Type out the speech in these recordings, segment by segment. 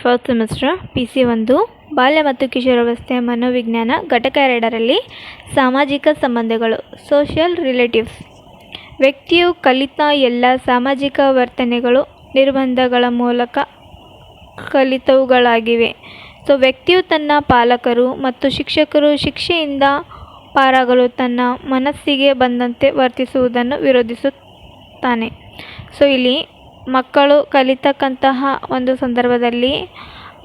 First semester P C ಒಂದು ಬಾಲ್ಯ ಮತ್ತು ಕಿಶೋರಾವಸ್ಥೆಯ ಮನೋವಿಜ್ಞಾನ ಘಟಕ ಎರಡರಲ್ಲಿ ಸಾಮಾಜಿಕ ಸಂಬಂಧಗಳು ಸೋಷಿಯಲ್ ರಿಲೇಟಿವ್ಸ್ ವ್ಯಕ್ತಿಯು ಕಲಿತ ಎಲ್ಲ ಸಾಮಾಜಿಕ ವರ್ತನೆಗಳು, ನಿರ್ಬಂಧಗಳ ಮೂಲಕ ಕಲಿತವುಗಳಾಗಿವೆ. ಸೊ ವ್ಯಕ್ತಿಯು ತನ್ನ ಪಾಲಕರು ಮತ್ತು ಶಿಕ್ಷಕರು ಶಿಕ್ಷೆಯಿಂದ ಪಾರಾಗಲು ತನ್ನ ಮನಸ್ಸಿಗೆ ಬಂದಂತೆ ವರ್ತಿಸುವುದನ್ನು ವಿರೋಧಿಸುತ್ತಾನೆ. ಸೊ ಇಲ್ಲಿ ಮಕ್ಕಳು ಕಲಿತಕ್ಕಂತಹ ಒಂದು ಸಂದರ್ಭದಲ್ಲಿ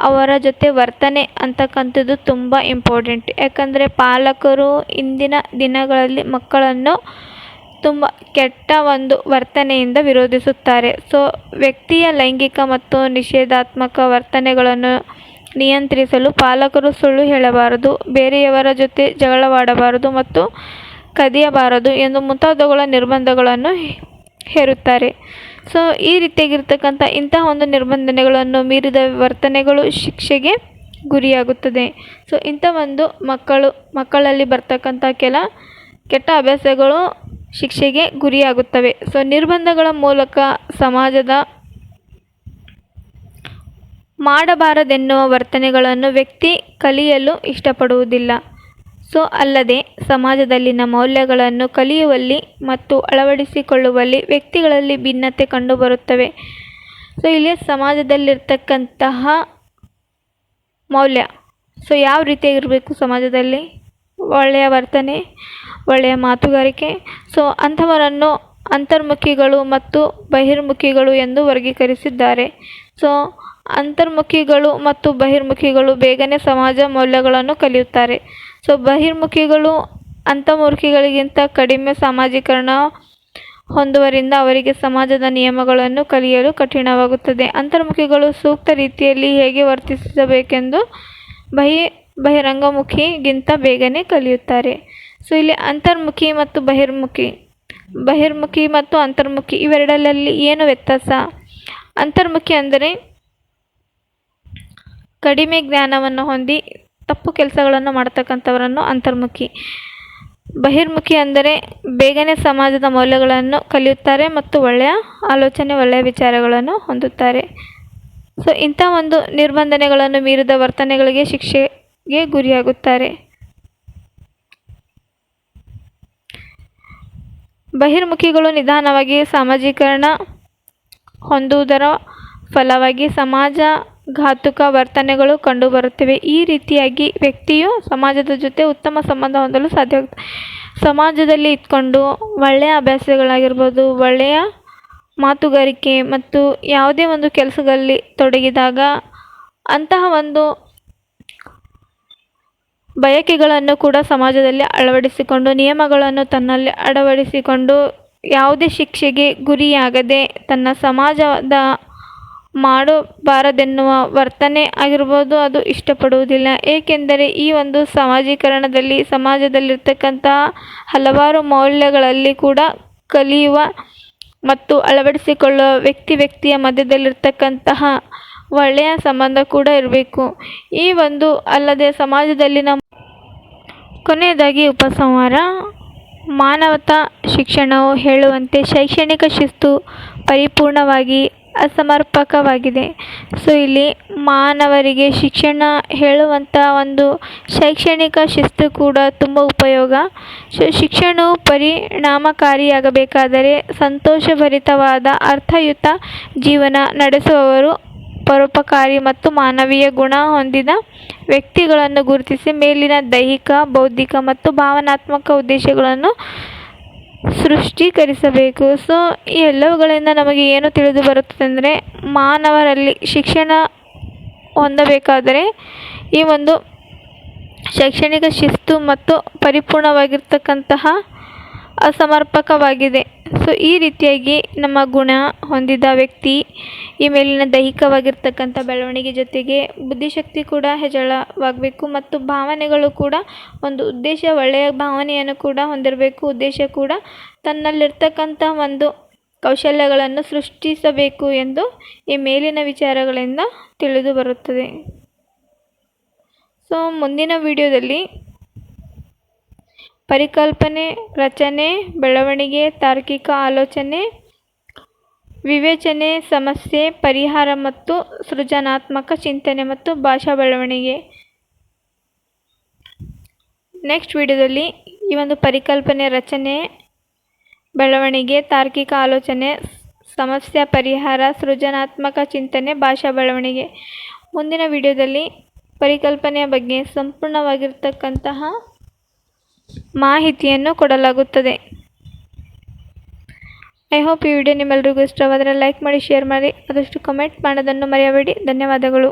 ಅವರ ಜೊತೆ ವರ್ತನೆ ಅಂತಕ್ಕಂಥದ್ದು ತುಂಬ ಇಂಪಾರ್ಟೆಂಟ್ ಯಾಕಂದರೆ ಪಾಲಕರು ಇಂದಿನ ದಿನಗಳಲ್ಲಿ ಮಕ್ಕಳನ್ನು ತುಂಬ ಕೆಟ್ಟ ಒಂದು ವರ್ತನೆಯಿಂದ ವಿರೋಧಿಸುತ್ತಾರೆ. ಸೊ ವ್ಯಕ್ತಿಯ ಲೈಂಗಿಕ ಮತ್ತು ನಿಷೇಧಾತ್ಮಕ ವರ್ತನೆಗಳನ್ನು ನಿಯಂತ್ರಿಸಲು ಪಾಲಕರು ಸುಳ್ಳು ಹೇಳಬಾರದು, ಬೇರೆಯವರ ಜೊತೆ ಜಗಳವಾಡಬಾರದು ಮತ್ತು ಕದಿಯಬಾರದು ಎಂದು ಮುಂತಾದವುಗಳ ನಿರ್ಬಂಧಗಳನ್ನು ಹೇರುತ್ತಾರೆ. ಸೊ ಈ ರೀತಿಯಾಗಿರ್ತಕ್ಕಂಥ ಇಂತಹ ಒಂದು ನಿರ್ಬಂಧನೆಗಳನ್ನು ಮೀರಿದ ವರ್ತನೆಗಳು ಶಿಕ್ಷೆಗೆ ಗುರಿಯಾಗುತ್ತದೆ. ಸೊ ಇಂಥ ಒಂದು ಮಕ್ಕಳು, ಮಕ್ಕಳಲ್ಲಿ ಬರ್ತಕ್ಕಂಥ ಕೆಲ ಕೆಟ್ಟ ಅಭ್ಯಾಸಗಳು ಶಿಕ್ಷೆಗೆ ಗುರಿಯಾಗುತ್ತವೆ. ಸೊ ನಿರ್ಬಂಧಗಳ ಮೂಲಕ ಸಮಾಜದ ಮಾಡಬಾರದೆನ್ನುವ ವರ್ತನೆಗಳನ್ನು ವ್ಯಕ್ತಿ ಕಲಿಯಲು ಇಷ್ಟಪಡುವುದಿಲ್ಲ. ಸೊ ಅಲ್ಲದೆ ಸಮಾಜದಲ್ಲಿನ ಮೌಲ್ಯಗಳನ್ನು ಕಲಿಯುವಲ್ಲಿ ಮತ್ತು ಅಳವಡಿಸಿಕೊಳ್ಳುವಲ್ಲಿ ವ್ಯಕ್ತಿಗಳಲ್ಲಿ ಭಿನ್ನತೆ ಕಂಡುಬರುತ್ತವೆ. ಸೊ ಇಲ್ಲಿ ಸಮಾಜದಲ್ಲಿರ್ತಕ್ಕಂತಹ ಮೌಲ್ಯ. ಸೊ ಯಾವ ರೀತಿಯಾಗಿರಬೇಕು ಸಮಾಜದಲ್ಲಿ? ಒಳ್ಳೆಯ ವರ್ತನೆ, ಒಳ್ಳೆಯ ಮಾತುಗಾರಿಕೆ. ಸೊ ಅಂಥವರನ್ನು ಅಂತರ್ಮುಖಿಗಳು ಮತ್ತು ಬಹಿರ್ಮುಖಿಗಳು ಎಂದು ವರ್ಗೀಕರಿಸಿದ್ದಾರೆ. ಸೊ ಅಂತರ್ಮುಖಿಗಳು ಮತ್ತು ಬಹಿರ್ಮುಖಿಗಳು ಬೇಗನೆ ಸಮಾಜ ಮೌಲ್ಯಗಳನ್ನು ಕಲಿಯುತ್ತಾರೆ. ಸೊ ಬಹಿರ್ಮುಖಿಗಳು ಅಂತರ್ಮುಖಿಗಳಿಗಿಂತ ಕಡಿಮೆ ಸಾಮಾಜೀಕರಣ ಹೊಂದುವರಿಂದ ಅವರಿಗೆ ಸಮಾಜದ ನಿಯಮಗಳನ್ನು ಕಲಿಯಲು ಕಠಿಣವಾಗುತ್ತದೆ. ಅಂತರ್ಮುಖಿಗಳು ಸೂಕ್ತ ರೀತಿಯಲ್ಲಿ ಹೇಗೆ ವರ್ತಿಸಬೇಕೆಂದು ಬಹಿ, ಬಹಿರಂಗಮುಖಿಗಿಂತ ಬೇಗನೆ ಕಲಿಯುತ್ತಾರೆ. ಸೊ ಇಲ್ಲಿ ಅಂತರ್ಮುಖಿ ಮತ್ತು ಬಹಿರ್ಮುಖಿ ಬಹಿರ್ಮುಖಿ ಮತ್ತು ಅಂತರ್ಮುಖಿ ಇವೆರಡರಲ್ಲಿ ಏನು ವ್ಯತ್ಯಾಸ? ಅಂತರ್ಮುಖಿ ಅಂದರೆ ಕಡಿಮೆ ಜ್ಞಾನವನ್ನು ಹೊಂದಿ ತಪ್ಪು ಕೆಲಸಗಳನ್ನು ಮಾಡ್ತಕ್ಕಂಥವರನ್ನು ಅಂತರ್ಮುಖಿ. ಬಹಿರ್ಮುಖಿ ಅಂದರೆ ಬೇಗನೆ ಸಮಾಜದ ಮೌಲ್ಯಗಳನ್ನು ಕಲಿಯುತ್ತಾರೆ ಮತ್ತು ಒಳ್ಳೆಯ ಆಲೋಚನೆ, ಒಳ್ಳೆಯ ವಿಚಾರಗಳನ್ನು ಹೊಂದುತ್ತಾರೆ. ಸೊ, ಇಂಥ ಒಂದು ನಿರ್ಬಂಧನೆಗಳನ್ನು ಮೀರಿದ ವರ್ತನೆಗಳಿಗೆ ಶಿಕ್ಷೆಗೆ ಗುರಿಯಾಗುತ್ತಾರೆ. ಬಹಿರ್ಮುಖಿಗಳು ನಿಧಾನವಾಗಿ ಸಾಮಾಜೀಕರಣ ಹೊಂದುವುದರ ಫಲವಾಗಿ ಸಮಾಜ ಘಾತುಕ ವರ್ತನೆಗಳು ಕಂಡುಬರುತ್ತವೆ. ಈ ರೀತಿಯಾಗಿ ವ್ಯಕ್ತಿಯು ಸಮಾಜದ ಜೊತೆ ಉತ್ತಮ ಸಂಬಂಧ ಹೊಂದಲು ಸಾಧ್ಯವಾಗುತ್ತೆ ಸಮಾಜದಲ್ಲಿ ಇದ್ಕೊಂಡು ಒಳ್ಳೆಯ ಅಭ್ಯಾಸಗಳಾಗಿರ್ಬೋದು, ಒಳ್ಳೆಯ ಮಾತುಗಾರಿಕೆ ಮತ್ತು ಯಾವುದೇ ಒಂದು ಕೆಲಸದಲ್ಲಿ ತೊಡಗಿದಾಗ ಅಂತಹ ಒಂದು ಬಯಕೆಗಳನ್ನು ಕೂಡ ಸಮಾಜದಲ್ಲಿ ಅಳವಡಿಸಿಕೊಂಡು, ನಿಯಮಗಳನ್ನು ತನ್ನಲ್ಲಿ ಅಳವಡಿಸಿಕೊಂಡು ಯಾವುದೇ ಶಿಕ್ಷೆಗೆ ಗುರಿಯಾಗದೆ ತನ್ನ ಸಮಾಜದ ಮಾಡಬಾರದೆನ್ನುವ ವರ್ತನೆ ಆಗಿರ್ಬೋದು, ಅದು ಇಷ್ಟಪಡುವುದಿಲ್ಲ. ಏಕೆಂದರೆ ಈ ಒಂದು ಸಮಾಜೀಕರಣದಲ್ಲಿ ಸಮಾಜದಲ್ಲಿರ್ತಕ್ಕಂತಹ ಹಲವಾರು ಮೌಲ್ಯಗಳಲ್ಲಿ ಕೂಡ ಕಲಿಯುವ ಮತ್ತು ಅಳವಡಿಸಿಕೊಳ್ಳುವ ವ್ಯಕ್ತಿ ವ್ಯಕ್ತಿಯ ಮಧ್ಯದಲ್ಲಿರ್ತಕ್ಕಂತಹ ಒಳ್ಳೆಯ ಸಂಬಂಧ ಕೂಡ ಇರಬೇಕು. ಈ ಒಂದು ಅಲ್ಲದೆ ಸಮಾಜದಲ್ಲಿನ ಕೊನೆಯದಾಗಿ ಉಪಸಂಹಾರ, ಮಾನವತಾ ಶಿಕ್ಷಣವು ಹೇಳುವಂತೆ ಶೈಕ್ಷಣಿಕ ಶಿಸ್ತು ಪರಿಪೂರ್ಣವಾಗಿ ಅಸಮರ್ಪಕವಾಗಿದೆ. ಸೊ, ಇಲ್ಲಿ ಮಾನವರಿಗೆ ಶಿಕ್ಷಣ ಹೇಳುವಂಥ ಒಂದು ಶೈಕ್ಷಣಿಕ ಶಿಸ್ತು ಕೂಡ ತುಂಬ ಉಪಯೋಗ. ಸೊ, ಶಿಕ್ಷಣವು ಪರಿಣಾಮಕಾರಿಯಾಗಬೇಕಾದರೆ ಸಂತೋಷಭರಿತವಾದ ಅರ್ಥಯುತ ಜೀವನ ನಡೆಸುವವರು ಪರೋಪಕಾರಿ ಮತ್ತು ಮಾನವೀಯ ಗುಣ ಹೊಂದಿದ ವ್ಯಕ್ತಿಗಳನ್ನು ಗುರುತಿಸಿ ಮೇಲಿನ ದೈಹಿಕ, ಬೌದ್ಧಿಕ ಮತ್ತು ಭಾವನಾತ್ಮಕ ಉದ್ದೇಶಗಳನ್ನು ಸೃಷ್ಟೀಕರಿಸಬೇಕು. ಸೊ ಈ ಎಲ್ಲವುಗಳಿಂದ ನಮಗೆ ಏನು ತಿಳಿದು ಬರುತ್ತದೆ ಅಂದರೆ, ಮಾನವರಲ್ಲಿ ಶಿಕ್ಷಣ ಹೊಂದಬೇಕಾದರೆ, ಈ ಒಂದು ಶೈಕ್ಷಣಿಕ ಶಿಸ್ತು ಮತ್ತು ಪರಿಪೂರ್ಣವಾಗಿರ್ತಕ್ಕಂತಹ ಅಸಮರ್ಪಕವಾಗಿದೆ. ಸೊ ಈ ರೀತಿಯಾಗಿ ನಮ್ಮ ಗುಣ ಹೊಂದಿದ ವ್ಯಕ್ತಿ ಈ ಮೇಲಿನ ದೈಹಿಕವಾಗಿರ್ತಕ್ಕಂಥ ಬೆಳವಣಿಗೆ ಜೊತೆಗೆ ಬುದ್ಧಿಶಕ್ತಿ ಕೂಡ ಹೆಚ್ಚಳವಾಗಬೇಕು ಮತ್ತು ಭಾವನೆಗಳು ಕೂಡ ಒಂದು ಉದ್ದೇಶ, ಒಳ್ಳೆಯ ಭಾವನೆಯನ್ನು ಕೂಡ ಹೊಂದಿರಬೇಕು. ಉದ್ದೇಶ ಕೂಡ ತನ್ನಲ್ಲಿರ್ತಕ್ಕಂಥ ಒಂದು ಕೌಶಲ್ಯಗಳನ್ನು ಸೃಷ್ಟಿಸಬೇಕು ಎಂದು ಈ ಮೇಲಿನ ವಿಚಾರಗಳಿಂದ ತಿಳಿದು ಬರುತ್ತದೆ. ಸೊ ಮುಂದಿನ ವಿಡಿಯೋದಲ್ಲಿ ಪರಿಕಲ್ಪನೆ, ರಚನೆ, ಬೆಳವಣಿಗೆ, ತಾರ್ಕಿಕ ಆಲೋಚನೆ, ವಿವೇಚನೆ, ಸಮಸ್ಯೆ, ಪರಿಹಾರ ಮತ್ತು ಸೃಜನಾತ್ಮಕ ಚಿಂತನೆ ಮತ್ತು ಭಾಷಾ ಬೆಳವಣಿಗೆ. ನೆಕ್ಸ್ಟ್ ವಿಡಿಯೋದಲ್ಲಿ ಈ ಒಂದು ಪರಿಕಲ್ಪನೆ, ರಚನೆ, ಬೆಳವಣಿಗೆ, ತಾರ್ಕಿಕ ಆಲೋಚನೆ, ಸಮಸ್ಯೆ, ಪರಿಹಾರ, ಸೃಜನಾತ್ಮಕ ಚಿಂತನೆ, ಭಾಷಾ ಬೆಳವಣಿಗೆ. ಮುಂದಿನ ವಿಡಿಯೋದಲ್ಲಿ ಪರಿಕಲ್ಪನೆಯ ಬಗ್ಗೆ ಸಂಪೂರ್ಣವಾಗಿರ್ತಕ್ಕಂತಹ ಮಾಹಿತಿಯನ್ನು ಕೊಡಲಾಗುತ್ತದೆ. ಐ ಹೋಪ್ ಈ ವಿಡಿಯೋ ನಿಮ್ಮೆಲ್ಲರಿಗೂ ಇಷ್ಟವಾದರೆ ಲೈಕ್ ಮಾಡಿ ಶೇರ್ ಮಾಡಿ, ಆದಷ್ಟು ಕಮೆಂಟ್ ಮಾಡೋದನ್ನು ಮರೆಯಬೇಡಿ. ಧನ್ಯವಾದಗಳು.